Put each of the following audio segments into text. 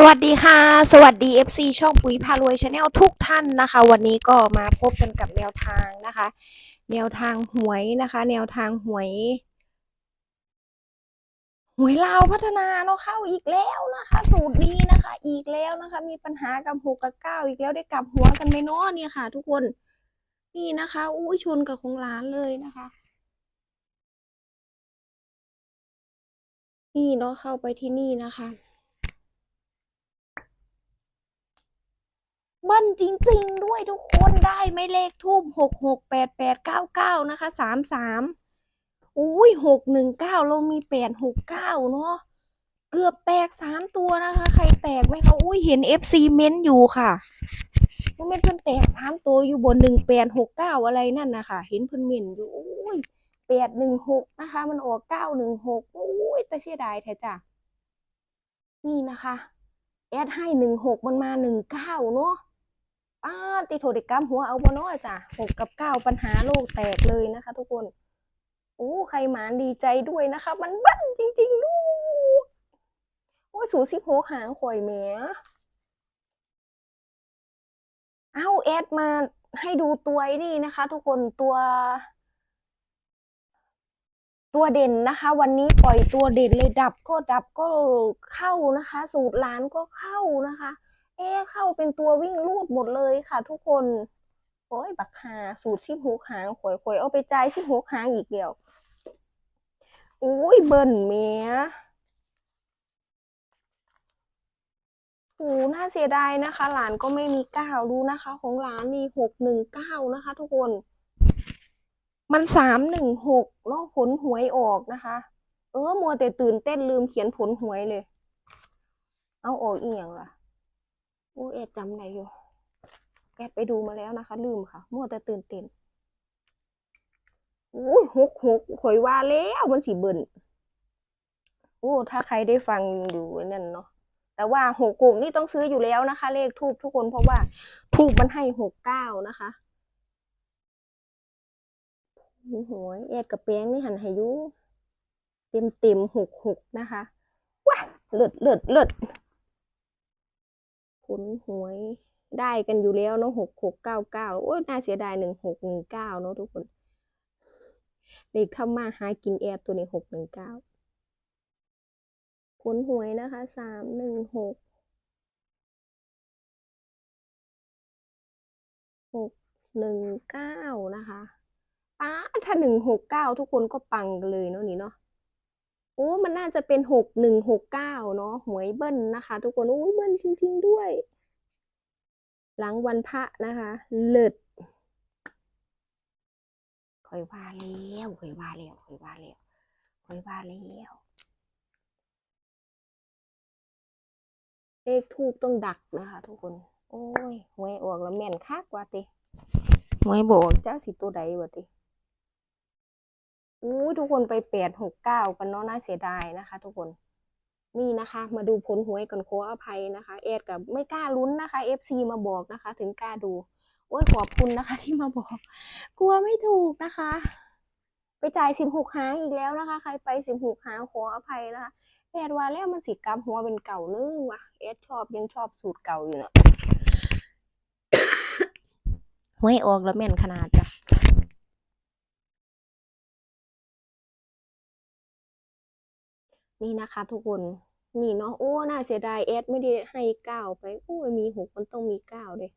สวัสดีค่ะ สวัสดี FC ช่องปุ๋ยพารวยชาแนลทุกท่านนะคะ วันนี้ก็มาพบกันกับแนวทางนะคะ แนวทางหวยนะคะ แนวทางหวย หวยลาวพัฒนาเนาะเข้าอีกแล้วนะคะ สูตรนี้นะคะ อีกแล้วนะคะ มีปัญหากับหกกับเก้าอีกแล้วได้กลับหัวกันไหมเนาะเนี่ยค่ะ ทุกคนนี่นะคะอุ้ยชนกับของร้านเลยนะคะ นี่เนาะเข้าไปที่นี่นะคะ เบิ้ลจริง ๆ ด้วยทุกคนได้ไม่เลขทูบหกหกแปดแปดเก้าเก้านะคะสามสามอุ้ยหกหนึ่งเก้าเรามีแปดหกเก้าเนาะเกือบแตกสามตัวนะคะ ใครแตกไหมคะอุ้ยเห็นเอฟซีเม้นต์อยู่ค่ะเม้นเพิ่นแตกสามตัวอยู่บนหนึ่งแปดหกเก้าอะไรนั่นนะคะเห็นเพิ่นเม้นต์อยู่อุ้ยแปดหนึ่งหกนะคะ มันออกเก้าหนึ่งหกอุ้ยแต่เสียดายแท้จ้ะนี่นะคะแอดให้หนึ่งหกมันมาหนึ่งเก้าเนาะ ป้าติโทรเด็กกำหัวเอาบนอจ้ะหกกับเก้าปัญหาโลกแตกเลยนะคะ ทุกคนโอ้ใครหมานดีใจด้วยนะคะ มันบั้นจริงๆดูกโอ้สูสิบหกหางข่อยแหมเอาแอดมาให้ดูตัวนี่นะคะ ทุกคนตัว ตัวเด่นนะคะ วันนี้ปล่อยตัวเด่นเลยดับก็ดับก็เข้านะคะ สูตรล้านก็เข้านะคะ เอ๊เข้าเป็นตัววิ่งลูดหมดเลยค่ะทุกคน โอ้ยบักหาสูตรชิบหูหางข่อยข่อยเอาไปจ่ายชิบหูหางอีกเดียวอุ้ยเบิ่นเมียโอ้น่าเสียดายนะคะ หลานก็ไม่มีเก้าดูนะคะ ของหลานมีหกหนึ่งเก้านะคะ ทุกคน มันสามหนึ่งหกเนาะผลหวยออกนะคะ เออ มัวแต่ตื่นเต้นลืมเขียนผลหวยเลย เอาออกอีกอย่างล่ะ อ้เอ็ดจำไหนอยู่แอดไปดูมาแล้วนะคะ ลืมค่ะมัวแต่ตื่นเต้นโอ้หกหกข่อยว่าแล้วมันสีเบิ่นโอ้ถ้าใครได้ฟังอยู่นั่นเนาะแต่ว่าหกหกนี่ต้องซื้ออยู่แล้วนะคะ เลขทูบทุกคนเพราะว่าทูบมันให้หกเก้านะคะโอ้โหวยแอดกับแป้งนี่หันให้ยุเต็มเต็มหกหกนะคะว้าเลิศเลิศเลิศ ผลหวยได้กันอยู่แล้วเนาะหกหกเก้าเก้าโอ้ยน่าเสียดายหนึ่งหกหนึ่งเก้าเนาะทุกคนเลขทำมาหากินแอร์ตัวในหกหนึ่งเก้าผลหวยนะคะสามหนึ่งหกหกหนึ่งเก้านะคะป้าถ้าหนึ่งหกเก้าทุกคนก็ปังกันเลยเนาะนี่เนาะ โอ้มันน่าจะเป็นหกหนึ่งหกเก้าเนาะหวยเบิ้ลนะคะ ทุกคนโอ้ยเบิ้ลจริงๆด้วย หลังวันพระนะคะ เลิศคอยว่าแล้วคอยว่าแล้วคอยว่าแล้วคอยว่าแล้วเลขทูบต้องดักนะคะ ทุกคน โอ้ยหวยออกแล้วแม่นคักว่าติหวยบอกจ้าสิตัวใดว่ะติ อู้ยทุกคนไปแปดหกเก้ากันเนาะน่าเสียดายนะคะ ทุกคนนี่นะคะ มาดูผลหวยกันขออภัยนะคะเอดกับไม่กล้าลุ้นนะคะ FC มาบอกนะคะ ถึงกล้าดูโอ้ยขอบคุณนะคะ ที่มาบอก กลัวไม่ถูกนะคะ ไปจ่ายสิบหกหางอีกแล้วนะคะ ใครไปสิบหกหางขออภัยนะคะเอดว่าแล้วมันสิกลับหัวเป็นเก่านึงวะเอดชอบยังชอบสูตรเก่าอยู่เนาะหวยออกแล้วแม่นขนาด นี่นะคะทุกคน นี่เนาะ โอ้ น่าเสียดายแอดไม่ได้ให้เก้าไป โอ้ย มีหกมันต้องมีเก้าเลย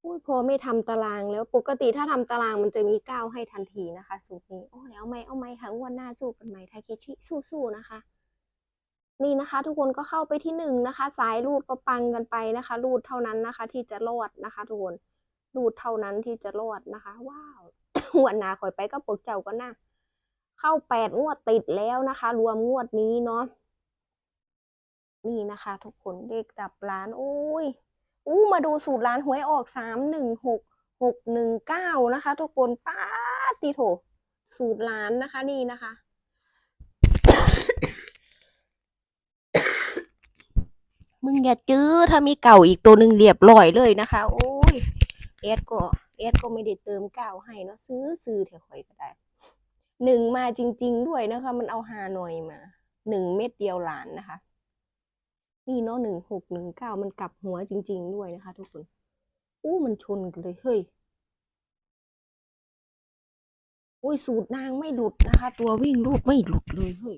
โอ้ย พอไม่ทำตารางแล้ว ปกติถ้าทำตารางมันจะมีเก้าให้ทันทีนะคะ สูตรนี้ โอ้ย เอาไหมเอาไหมทั้งวันหน้าสู้กันไหมไทาคิชิ สู้ๆนะคะ นี่นะคะ ทุกคนก็เข้าไปที่หนึ่งนะคะ สายรูดก็ปังกันไปนะคะ รูดเท่านั้นนะคะ ที่จะรอดนะคะ ทุกคน รูดเท่านั้นที่จะรอดนะคะ ว้าวหัวหนาคอยไปก็ปวกเจ้าก็น่า เข้าแปดงวดติดแล้วนะคะ รวมงวดนี้เนาะนี่นะคะ ทุกคนเลขดับล้านโอ้ยอู้มาดูสูตรร้านหวยออกสามหนึ่งหกหกหนึ่งเก้านะคะ ทุกคนป้าติโถสูตรร้านนะคะนี่นะคะ มึงอย่าจื้อถ้ามีเก่าอีกตัวหนึ่งเรียบร้อยเลยนะคะ โอ้ยเอสก็เอสก็ไม่ได้เติมเก้าให้เนาะซื้อซื้อเถอะคอยก็ได้ หนึ่งมาจริง ๆ ด้วยนะคะ มันเอาฮานอยมาหนึ่งเม็ดเดียวหลานนะคะ นี่เนาะหนึ่งหกหนึ่งเก้ามันกลับหัวจริง ๆ ด้วยนะคะ ทุกคนอู้มันชนกันเลยเฮ้ยอุ้ยสูตรนางไม่หลุดนะคะ ตัววิ่งรูดไม่หลุดเลยเฮ้ย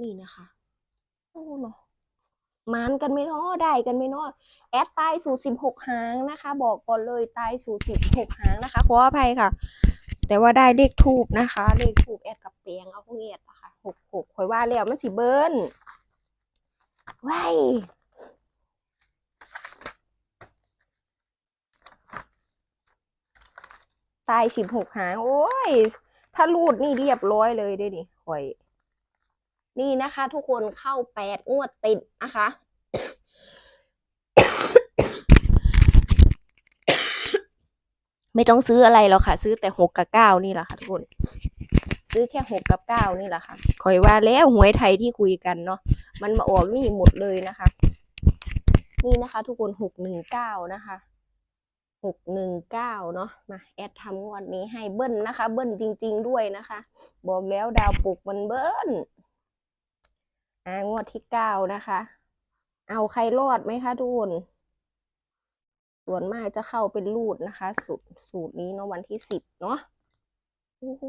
นี่นะคะโอ้เนาะมานกันไม่นาะได้กันไม่นาะแอดตายสูตรสิบหกหางนะคะ บอกก่อนเลยตายสูตรสิบหกหางนะคะขออภัยค่ะ แต่ว่าได้เลขทูบนะคะ เลขทูบแอดกับเปียงเอาพวกเอ็ดอะค่ะหกหกคอยว่าแล้วมันสิเบิ้ลว้ายตายสิบหกหางโอ้ย ถ้ารูดนี่เรียบร้อยเลยได้ดิคอย นี่นะคะ ทุกคนเข้าแปดงวดติดนะคะ ไม่ต้องซื้ออะไรหรอกค่ะ ซื้อแต่หกกับเก้านี่แหละค่ะทุกคนซื้อแค่หกกับเก้านี่แหละค่ะคอยว่าแล้วหวยไทยที่คุยกันเนาะมันมาออกนี่หมดเลยนะคะ นี่นะคะ ทุกคนหกหนึ่งเก้านะคะหกหนึ่งเก้าเนาะมาแอดทำงวดนี้ให้เบิ้ลนะคะ เบิ้ลจริง ๆ ด้วยนะคะ บอกแล้วดาวปลุกมันเบิ้ลอ่างวดที่เก้านะคะ เอาใครรอดไหมคะทุกคน ส่วนมากจะเข้าเป็นรูดนะคะ สูตรสูตรนี้เนาะวันที่สิบเนาะโอ้โห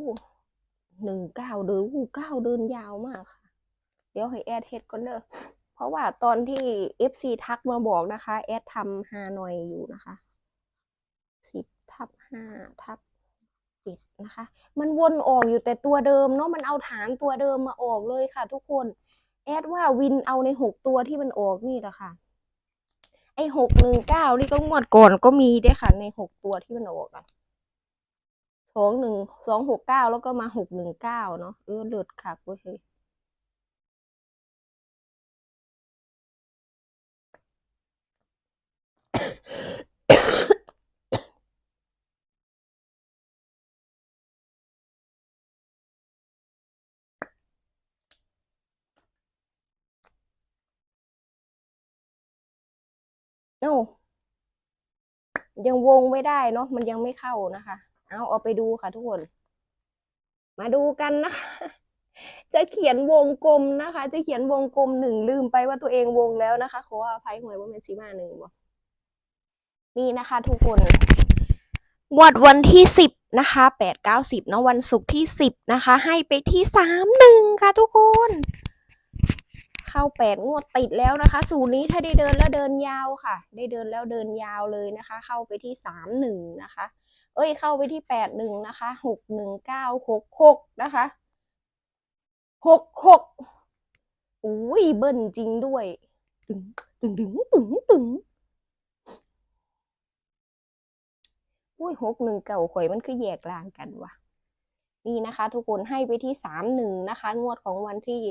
หนึ่งเก้าเดินอู้เก้าเดินยาวมากค่ะ เดี๋ยวให้แอดเฮ็ดก่อนเด้อเพราะว่าตอนที่ FC ทักมาบอกนะคะ แอดทำฮานอยอยู่นะคะสิบทับห้าทับเจ็ดนะคะ มันวนออกอยู่แต่ตัวเดิมเนาะมันเอาฐานตัวเดิมมาออกเลยค่ะ ทุกคน แอดว่าวินเอาในหกตัวที่มันออกนี่แหละค่ะ ไอ้หกหนึ่งเก้านี่ก็งวดก่อนก็มีด้วยค่ะ ในหกตัวที่มันออกอะสองหนึ่งสองหกเก้าแล้วก็มาหกหนึ่งเก้าเนาะเออเลือดค่ะเว้ย เฮ้ยโอ้ยังวงไม่ได้เนาะมันยังไม่เข้านะคะ เอาเอาไปดูค่ะทุกคน มาดูกันนะคะ จะเขียนวงกลมนะคะ จะเขียนวงกลมหนึ่งลืมไปว่าตัวเองวงแล้วนะคะขออภัยหวยว่าเป็นสีมาหนึ่งบ่นี่นะคะทุกคนงวดวันที่สิบนะคะแปดเก้าสิบเนาะวันศุกร์ที่สิบนะคะ ให้ไปที่สามหนึ่งค่ะทุกคน เข้าแปดงวดติดแล้วนะคะ สูตรนี้ถ้าได้เดินแล้วเดินยาวค่ะ ได้เดินแล้วเดินยาวเลยนะคะ เข้าไปที่สามหนึ่งนะคะ เอ้ยเข้าไปที่แปดหนึ่งนะคะหกหนึ่งเก้าหกหกนะคะหกหกอุ้ยเบิ้ลจริงด้วย ตึงตึงตึงตึงตึงอุ้ยหกหนึ่งเก่าข่อยมันคือแยกลางกันวะนี่นะคะ ทุกคนให้ไปที่สามหนึ่งนะคะ งวดของวันที่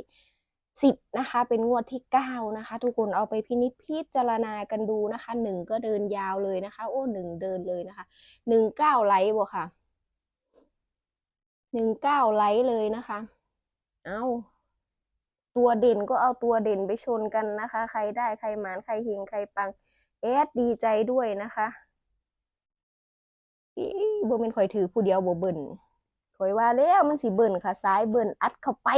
สิบนะคะเป็นงวดที่เก้านะคะ ทุกคนเอาไปพินิจพิจารณากันดูนะคะหนึ่งก็เดินยาวเลยนะคะ โอ้หนึ่งเดินเลยนะคะหนึ่งเก้าไลท์บ่ค่ะหนึ่งเก้าไลท์เลยนะคะ เอาตัวเด่นก็เอาตัวเด่นไปชนกันนะคะ ใครได้ใครหมานใครเฮงใครปังเอสดีใจด้วยนะคะอีบ่เป็นข่อยถือผู้เดียวบ่เบิ่นข่อยว่าแล้วมันสิเบิ่นค่ะซ้ายเบิ่นอัดเข้าไป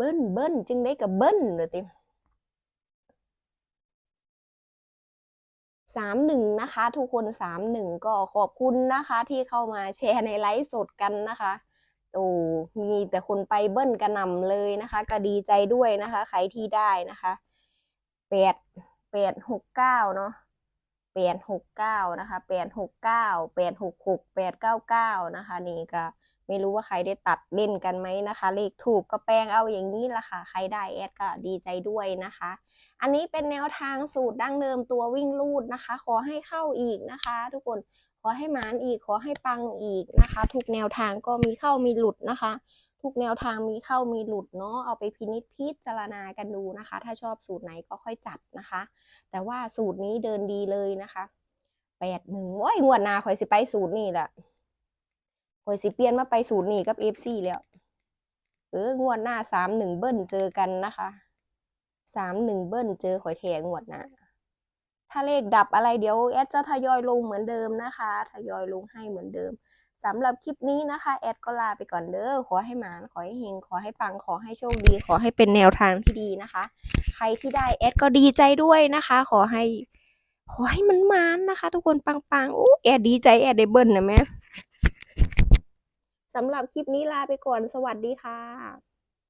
เบิ้ลเบิ้ลจึงได้กับเบิ้ลเลยติสามหนึ่งนะคะ ทุกคนสามหนึ่งก็ขอบคุณนะคะ ที่เข้ามาแชร์ในไลฟ์สดกันนะคะโอ้มีแต่คนไปเบิ้ลกระหน่ำเลยนะคะ ก็ดีใจด้วยนะคะ ใครที่ได้นะคะแปดแปดหกเก้าเนาะแปดหกเก้านะคะแปดหกเก้าแปดหกหกแปดเก้าเก้านะคะ นี่ก็ ไม่รู้ว่าใครได้ตัดเล่นกันไหมนะคะ เลขถูกก็แปลงเอาอย่างนี้ละค่ะ ใครได้แอดก็ดีใจด้วยนะคะ อันนี้เป็นแนวทางสูตรดั้งเดิมตัววิ่งลูดนะคะ ขอให้เข้าอีกนะคะ ทุกคนขอให้หมานอีกขอให้ปังอีกนะคะ ทุกแนวทางก็มีเข้ามีหลุดนะคะ ทุกแนวทางมีเข้ามีหลุดเนาะเอาไปพินิจพิจารณากันดูนะคะ ถ้าชอบสูตรไหนก็ค่อยจัดนะคะ แต่ว่าสูตรนี้เดินดีเลยนะคะแปดหนึ่งโอ้ยงวดนาคอยสิไปสูตรนี่แหละ ข่อยสิเปลี่ยนมาไปสูตรนี้กับเอฟซีแล้ว เอองวดหน้าสามหนึ่งเบิ้ลเจอกันนะคะสามหนึ่งเบิ้ลเจอข่อยแทงงวดหน้าถ้าเลขดับอะไรเดี๋ยวแอดจะทยอยลงเหมือนเดิมนะคะทยอยลงให้เหมือนเดิมสำหรับคลิปนี้นะคะ แอดก็ลาไปก่อนเด้อขอให้หมานขอให้เฮงขอให้ปังขอให้โชคดี ขอให้เป็นแนวทางที่ดีนะคะ ใครที่ได้แอดก็ดีใจด้วยนะคะ ขอให้ ขอให้มันมานนะคะ ทุกคนปังๆอู้แอดดีใจแอดได้เบิ้ลนะแม่ สำหรับคลิปนี้ลาไปก่อน สวัสดีค่ะ